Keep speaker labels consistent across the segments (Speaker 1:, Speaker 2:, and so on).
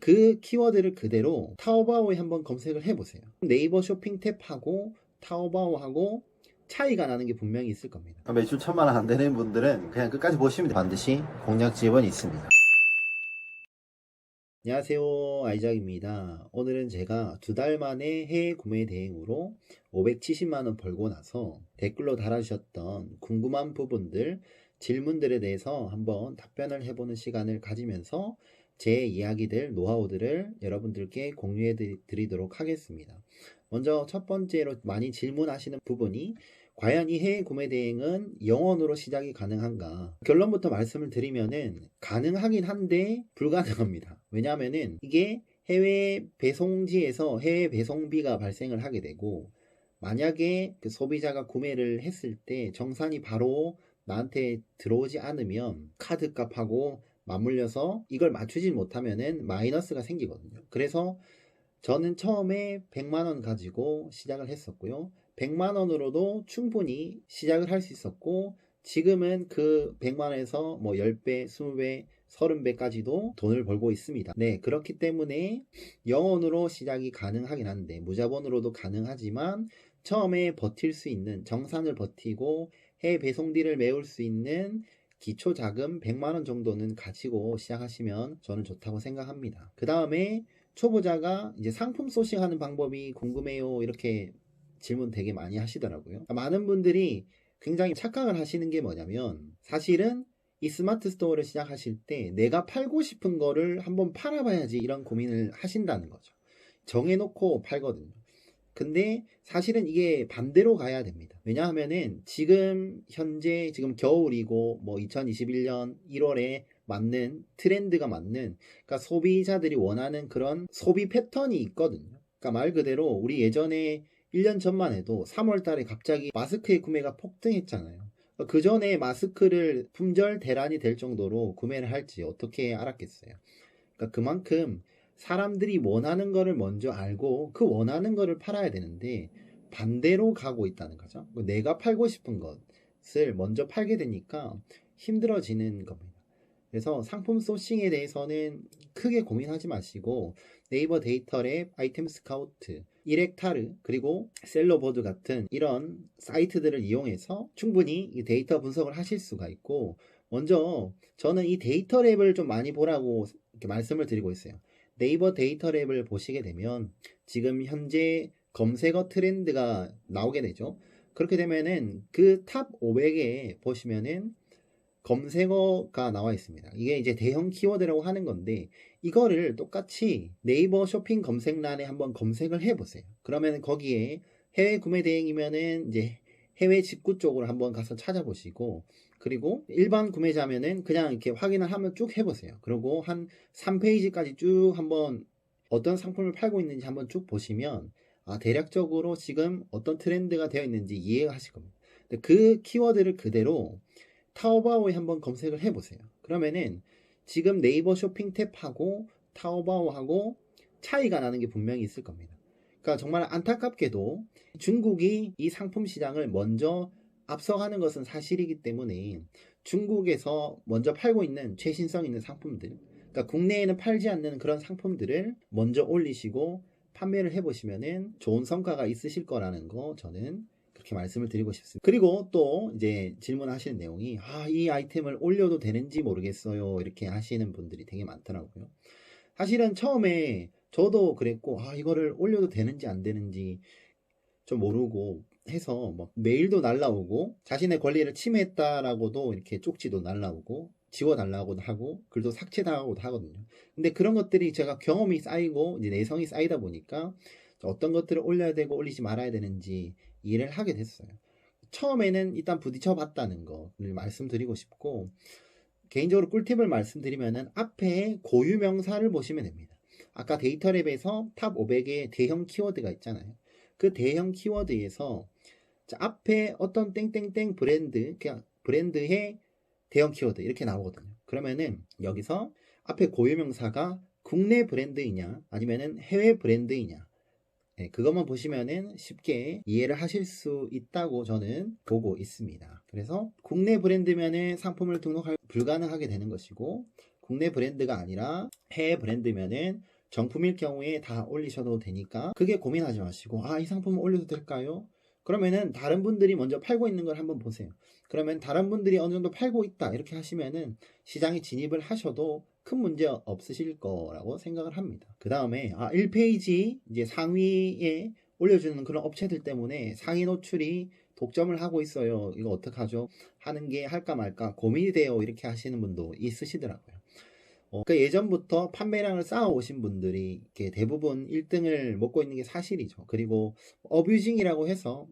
Speaker 1: 그 키워드를 그대로 타오바오에 한번 검색을 해보세요. 네이버 쇼핑 탭하고 타오바오하고 차이가 나는 게 분명히 있을 겁니다.
Speaker 2: 매출 천만 원 안 되는 분들은 그냥 끝까지 보시면 돼요. 반드시 공략집은 있습니다.
Speaker 1: 안녕하세요 아이작입니다 오늘은 제가 두 달 만에 해외 구매 대행으로 570만원 벌고 나서 댓글로 달아주셨던 궁금한 부분들 질문들에 대해서 한번 답변을 해보는 시간을 가지면서 제 이야기들 노하우들을 여러분들께 공유해 드리도록 하겠습니다 먼저 첫 번째로 많이 질문하시는 부분이 과연 이 해외 구매 대행은 영원으로 시작이 가능한가? 결론부터 말씀을 드리면은 가능하긴 한데 불가능합니다. 왜냐하면은 이게 해외 배송지에서 해외 배송비가 발생을 하게 되고 만약에 그 소비자가 구매를 했을 때 정산이 바로 나한테 들어오지 않으면 카드 값하고 맞물려서 이걸 맞추지 못하면은 마이너스가 생기거든요. 그래서 저는 처음에 100만원 가지고 시작을 했었고요. 100만 원으로도 충분히 시작을 할 수 있었고 지금은 그 100만 원에서 뭐 10배, 20배, 30배까지도 돈을 벌고 있습니다. 네, 그렇기 때문에 영원으로 시작이 가능하긴 한데 무자본으로도 가능하지만 처음에 버틸 수 있는 정산을 버티고 해외 배송비를 메울 수 있는 기초 자금 100만 원 정도는 가지고 시작하시면 저는 좋다고 생각합니다. 그 다음에 초보자가 이제 상품 소싱하는 방법이 궁금해요 이렇게 질문 되게 많이 하시더라고요. 많은 분들이 굉장히 착각을 하시는 게 뭐냐면 사실은 이 스마트 스토어를 시작하실 때 내가 팔고 싶은 거를 한번 팔아봐야지 이런 고민을 하신다는 거죠. 정해놓고 팔거든요. 근데 사실은 이게 반대로 가야 됩니다. 왜냐하면은 지금 현재 지금 겨울이고 뭐 2021년 1월에 맞는 트렌드가 맞는 그러니까 소비자들이 원하는 그런 소비 패턴이 있거든요. 그러니까 말 그대로 우리 예전에 1년 전만 해도 3월 달에 갑자기 마스크의 구매가 폭등했잖아요. 그 전에 마스크를 품절 대란이 될 정도로 구매를 할지 어떻게 알았겠어요. 그러니까 그만큼 사람들이 원하는 거를 먼저 알고 그 원하는 거를 팔아야 되는데 반대로 가고 있다는 거죠. 내가 팔고 싶은 것을 먼저 팔게 되니까 힘들어지는 겁니다. 그래서 상품 소싱에 대해서는 크게 고민하지 마시고 네이버 데이터랩, 아이템 스카우트, 이렉타르 그리고 셀러보드 같은 이런 사이트들을 이용해서 충분히 데이터 분석을 하실 수가 있고 먼저 저는 이 데이터 랩을 좀 많이 보라고 말씀을 드리고 있어요. 네이버 데이터 랩을 보시게 되면 지금 현재 검색어 트렌드가 나오게 되죠. 그렇게 되면은 그 탑 500에 보시면은 검색어가 나와 있습니다. 이게 이제 대형 키워드라고 하는 건데 이거를 똑같이 네이버 쇼핑 검색란에 한번 검색을 해보세요. 그러면 거기에 해외 구매 대행이면은 이제 해외 직구 쪽으로 한번 가서 찾아보시고 그리고 일반 구매자면은 그냥 이렇게 확인을 하면 쭉 해보세요. 그리고 한 3페이지까지 쭉 한번 어떤 상품을 팔고 있는지 한번 쭉 보시면 아, 대략적으로 지금 어떤 트렌드가 되어 있는지 이해가 하실 겁니다. 그 키워드를 그대로 타오바오에 한번 검색을 해보세요. 그러면은 지금 네이버 쇼핑 탭하고 타오바오하고 차이가 나는 게 분명히 있을 겁니다. 그러니까 정말 안타깝게도 중국이 이 상품 시장을 먼저 앞서가는 것은 사실이기 때문에 중국에서 먼저 팔고 있는 최신성 있는 상품들, 그러니까 국내에는 팔지 않는 그런 상품들을 먼저 올리시고 판매를 해보시면은 좋은 성과가 있으실 거라는 거 저는 그렇게 말씀을 드리고 싶습니다. 그리고 또 이제 질문하시는 내용이 아, 이 아이템을 올려도 되는지 모르겠어요. 이렇게 하시는 분들이 되게 많더라고요. 사실은 처음에 저도 그랬고 아, 이거를 올려도 되는지 안 되는지 좀 모르고 해서 막 메일도 날라오고 자신의 권리를 침해했다라고도 이렇게 쪽지도 날라오고 지워달라고도 하고 글도 삭제당하고도 하거든요. 근데 그런 것들이 제가 경험이 쌓이고 이제 내성이 쌓이다 보니까 어떤 것들을 올려야 되고 올리지 말아야 되는지 이해를 하게 됐어요. 처음에는 일단 부딪혀 봤다는 거를 말씀드리고 싶고 개인적으로 꿀팁을 말씀드리면은 앞에 고유 명사를 보시면 됩니다. 아까 데이터랩에서 탑 500의 대형 키워드가 있잖아요. 그 대형 키워드에서 앞에 어떤 땡땡땡 브랜드 그냥 브랜드의 대형 키워드 이렇게 나오거든요. 그러면은 여기서 앞에 고유 명사가 국내 브랜드이냐 아니면은 해외 브랜드이냐 네, 그것만 보시면은 쉽게 이해를 하실 수 있다고 저는 보고 있습니다. 그래서 국내 브랜드면은 상품을 등록할 불가능하게 되는 것이고 국내 브랜드가 아니라 해외 브랜드면은 정품일 경우에 다 올리셔도 되니까 그게 고민하지 마시고 아 이 상품 올려도 될까요? 그러면은 다른 분들이 먼저 팔고 있는 걸 한번 보세요. 그러면 다른 분들이 어느 정도 팔고 있다 이렇게 하시면은 시장에 진입을 하셔도 큰 문제 없으실 거라고 생각을 합니다. 그 다음에 아 1페이지 이제 상위에 올려주는 그런 업체들 때문에 상위 노출이 독점을 하고 있어요. 이거 어떡하죠? 하는 게 할까 말까 고민이 돼요. 이렇게 하시는 분도 있으시더라고요. 어, 그 예전부터 판매량을 쌓아오신 분들이 대부분 1등을 먹고 있는 게 사실이죠. 그리고 어뷰징이라고 해서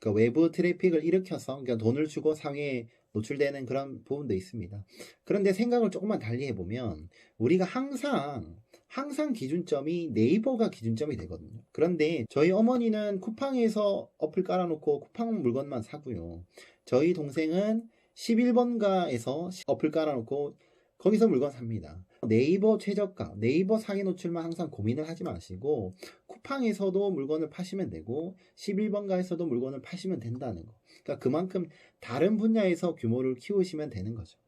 Speaker 1: 그 외부 트래픽을 일으켜서 그러니까 돈을 주고 상위에 노출되는 그런 부분도 있습니다. 그런데 생각을 조금만 달리 해보면 우리가 항상 항상 기준점이 네이버가 기준점이 되거든요. 그런데 저희 어머니는 쿠팡에서 어플 깔아놓고 쿠팡 물건만 사고요. 저희 동생은 11번가에서 어플 깔아놓고 거기서 물건 삽니다. 네이버 최저가, 네이버 상위 노출만 항상 고민을 하지 마시고 쿠팡에서도 물건을 파시면 되고 11번가에서도 물건을 파시면 된다는 거. 그러니까 그만큼 다른 분야에서 규모를 키우시면 되는 거죠.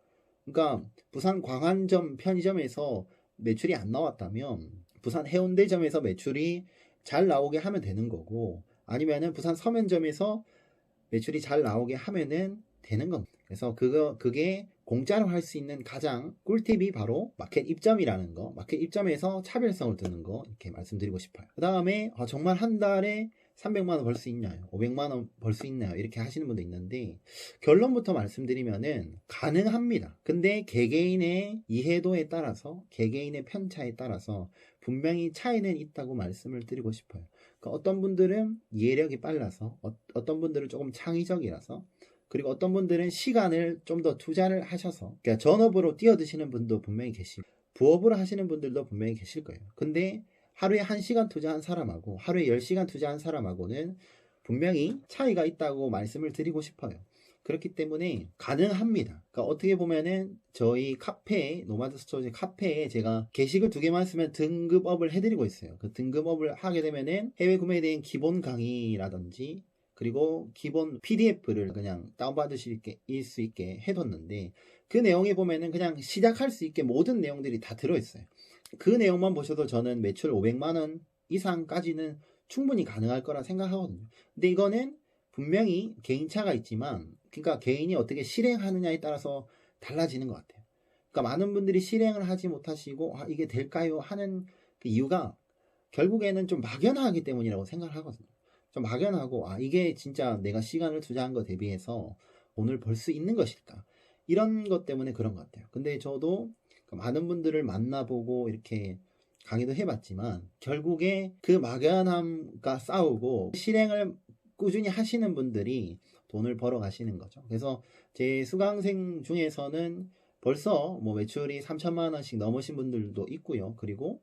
Speaker 1: 그러니까 부산 광안점 편의점에서 매출이 안 나왔다면 부산 해운대점에서 매출이 잘 나오게 하면 되는 거고 아니면은 부산 서면점에서 매출이 잘 나오게 하면은 되는 겁니다. 그래서 그거 그게 공짜로 할 수 있는 가장 꿀팁이 바로 마켓 입점이라는 거, 마켓 입점에서 차별성을 두는 거 이렇게 말씀드리고 싶어요. 그 다음에 정말 한 달에 300만 원 벌 수 있나요? 500만 원 벌 수 있나요? 이렇게 하시는 분도 있는데 결론부터 말씀드리면은 가능합니다. 근데 개개인의 이해도에 따라서 개개인의 편차에 따라서 분명히 차이는 있다고 말씀을 드리고 싶어요. 그러니까 어떤 분들은 이해력이 빨라서 어, 떤 분들은 조금 창의적이라서 그리고 어떤 분들은 시간을 좀 더 투자를 하셔서 그러니까 전업으로 뛰어드시는 분도 분명히 계시고 부업으로 하시는 분들도 분명히 계실 거예요. 근데 하루에 1시간 투자한 사람하고 하루에 10시간 투자한 사람하고는 분명히 차이가 있다고 말씀을 드리고 싶어요. 그렇기 때문에 가능합니다. 그러니까 어떻게 보면은 저희 카페 노마드 스토어즈 카페에 제가 게시글 두 개만 쓰면 등급업을 해드리고 있어요. 그 등급업을 하게 되면은 해외 구매에 대한 기본 강의라든지 그리고 기본 PDF를 그냥 다운받으실 수 있게 해뒀는데 그 내용에 보면은 그냥 시작할 수 있게 모든 내용들이 다 들어있어요. 그 내용만 보셔도 저는 매출 500만원 이상까지는 충분히 가능할 거라 생각하거든요. 근데 이거는 분명히 개인차가 있지만, 그러니까 개인이 어떻게 실행하느냐에 따라서 달라지는 것 같아요. 그러니까 많은 분들이 실행을 하지 못하시고, 아, 이게 될까요? 하는 그 이유가 결국에는 좀 막연하기 때문이라고 생각을 하거든요. 좀 막연하고 아 이게 진짜 내가 시간을 투자한 거 대비해서 돈을 벌수 있는 것일까 이런 것 때문에 그런 것 같아요. 근데 저도 많은 분들을 만나보고 이렇게 강의도 해봤지만 결국에 그 막연함과 싸우고 실행을 꾸준히 하시는 분들이 돈을 벌어 가시는 거죠. 그래서 제 수강생 중에서는 벌써 뭐 매출이 3천만 원씩 넘으신 분들도 있고요. 그리고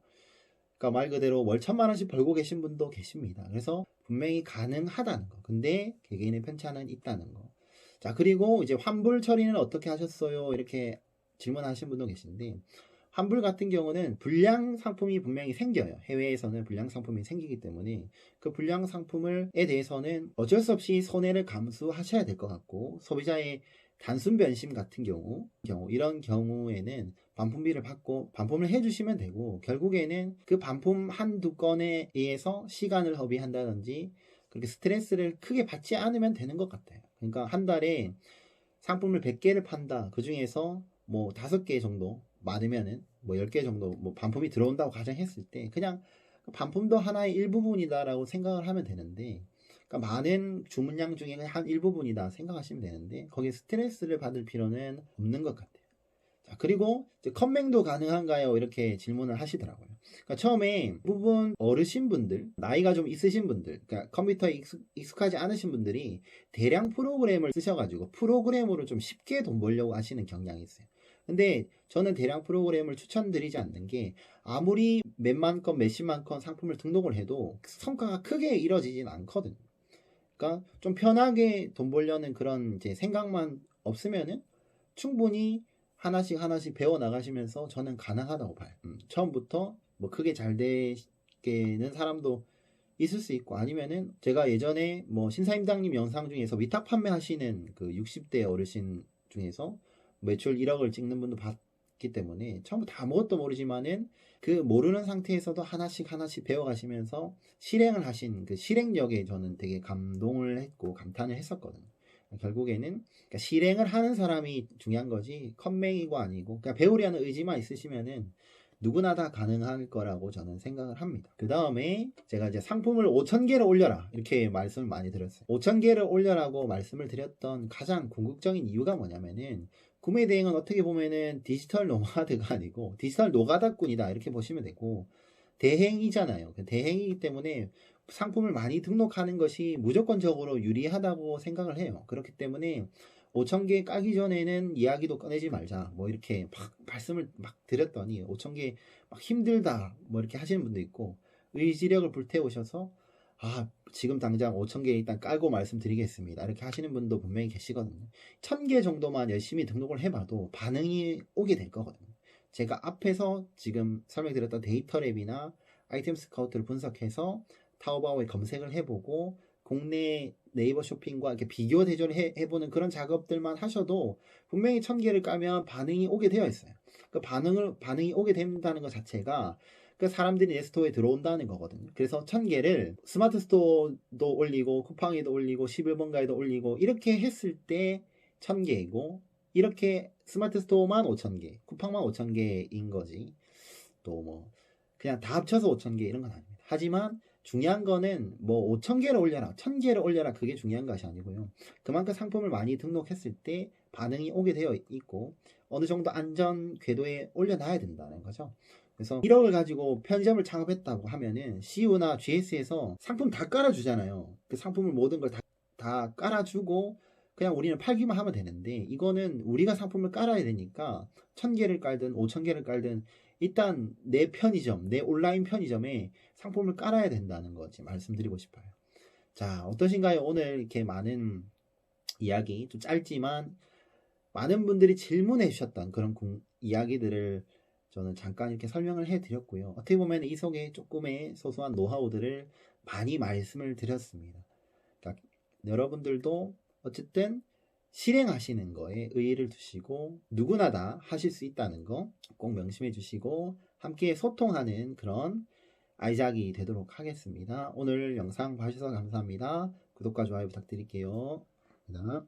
Speaker 1: 그러니까 말 그대로 월 천만 원씩 벌고 계신 분도 계십니다. 그래서 분명히 가능하다는 거. 근데 개개인의 편차는 있다는 거. 자, 그리고 이제 환불 처리는 어떻게 하셨어요? 이렇게 질문하신 분도 계신데 환불 같은 경우는 불량 상품이 분명히 생겨요. 해외에서는 불량 상품이 생기기 때문에 그 불량 상품을에 대해서는 어쩔 수 없이 손해를 감수하셔야 될 것 같고 소비자의 단순 변심 같은 경우, 경우 이런 경우에는 반품비를 받고 반품을 해주시면 되고 결국에는 그 반품 한두 건에 의해서 시간을 허비한다든지 그렇게 스트레스를 크게 받지 않으면 되는 것 같아요. 그러니까 한 달에 상품을 100개를 판다. 그 중에서 뭐 5개 정도 많으면은 뭐 10개 정도 뭐 반품이 들어온다고 가정했을 때 그냥 반품도 하나의 일부분이다라고 생각을 하면 되는데 그러니까 많은 주문량 중에 한 일부분이다 생각하시면 되는데 거기에 스트레스를 받을 필요는 없는 것 같아요. 자, 그리고 컴맹도 가능한가요? 이렇게 질문을 하시더라고요. 그러니까 처음에 부분 어르신분들, 나이가 좀 있으신 분들, 그러니까 컴퓨터에 익숙, 익숙하지 않으신 분들이 대량 프로그램을 쓰셔가지고 프로그램으로 좀 쉽게 돈 벌려고 하시는 경향이 있어요. 근데 저는 대량 프로그램을 추천드리지 않는 게 아무리 몇만 건, 몇십만 건 상품을 등록을 해도 성과가 크게 이뤄지진 않거든요. 그러니까 좀 편하게 돈 벌려는 그런 이제 생각만 없으면은 충분히 하나씩 하나씩 배워 나가시면서 저는 가능하다고 봐요. 음, 처음부터 뭐 크게 잘 되는 사람도 있을 수 있고 아니면은 제가 예전에 뭐 신사임당님 영상 중에서 위탁 판매하시는 그 60대 어르신 중에서 매출 1억을 찍는 분도 봤, 있기 때문에 처음부터 아무것도 모르지만은 그 모르는 상태에서도 하나씩 하나씩 배워가시면서 실행을 하신 그 실행력에 저는 되게 감동을 했고 감탄을 했었거든요. 결국에는 그러니까 실행을 하는 사람이 중요한 거지 컴맹이고 아니고 그냥 배우려는 의지만 있으시면은 누구나 다 가능할 거라고 저는 생각을 합니다. 그 다음에 제가 이제 상품을 5,000개를 올려라 이렇게 말씀을 많이 드렸어요. 5,000개를 올려라고 말씀을 드렸던 가장 궁극적인 이유가 뭐냐면은 구매 대행은 어떻게 보면은 디지털 노마드가 아니고 디지털 노가다꾼이다 이렇게 보시면 되고 대행이잖아요. 그 대행이기 때문에 상품을 많이 등록하는 것이 무조건적으로 유리하다고 생각을 해요. 그렇기 때문에 5,000개 까기 전에는 이야기도 꺼내지 말자. 뭐 이렇게 막 말씀을 막 드렸더니 5,000개 막 힘들다. 뭐 이렇게 하시는 분도 있고 의지력을 불태우셔서 아, 지금 당장 5,000개 일단 깔고 말씀드리겠습니다. 이렇게 하시는 분도 분명히 계시거든요. 1,000개 정도만 열심히 등록을 해봐도 반응이 오게 될 거거든요. 제가 앞에서 지금 설명드렸던 데이터 랩이나 아이템 스카우트를 분석해서 타오바오에 검색을 해보고 국내 네이버 쇼핑과 이렇게 비교 대조를 해, 해보는 그런 작업들만 하셔도 분명히 천 개를 까면 반응이 오게 되어 있어요. 그 반응을 반응이 오게 된다는 것 자체가 그 사람들이 내 스토어에 들어온다는 거거든요. 그래서 천 개를 스마트 스토어도 올리고 쿠팡에도 올리고 11번가에도 올리고 이렇게 했을 때 천 개이고 이렇게 스마트 스토어만 5천 개, 쿠팡만 5천 개인 거지. 또 뭐 그냥 다 합쳐서 5천 개 이런 건 아닙니다. 하지만 중요한 거는 뭐 5천 개를 올려라, 1천 개를 올려라 그게 중요한 것이 아니고요. 그만큼 상품을 많이 등록했을 때 반응이 오게 되어 있고 어느 정도 안전 궤도에 올려놔야 된다는 거죠. 그래서 1억을 가지고 편의점을 창업했다고 하면은 CU나 GS에서 상품 다 깔아주잖아요. 그 상품을 모든 걸다 다 깔아주고 그냥 우리는 팔기만 하면 되는데 이거는 우리가 상품을 깔아야 되니까 천 개를 깔든 오천 개를 깔든 일단 내 편의점, 내 온라인 편의점에 상품을 깔아야 된다는 거지 말씀드리고 싶어요. 자, 어떠신가요? 오늘 이렇게 많은 이야기 좀 짧지만 많은 분들이 질문해 주셨던 그런 궁- 이야기들을 저는 잠깐 이렇게 설명을 해 드렸고요. 어떻게 보면 이 속에 조금의 소소한 노하우들을 많이 말씀을 드렸습니다. 그러니까 여러분들도 어쨌든 실행하시는 거에 의의를 두시고 누구나 다 하실 수 있다는 거 꼭 명심해 주시고 함께 소통하는 그런 아이작이 되도록 하겠습니다. 오늘 영상 봐주셔서 감사합니다. 구독과 좋아요 부탁드릴게요. 감사합니다.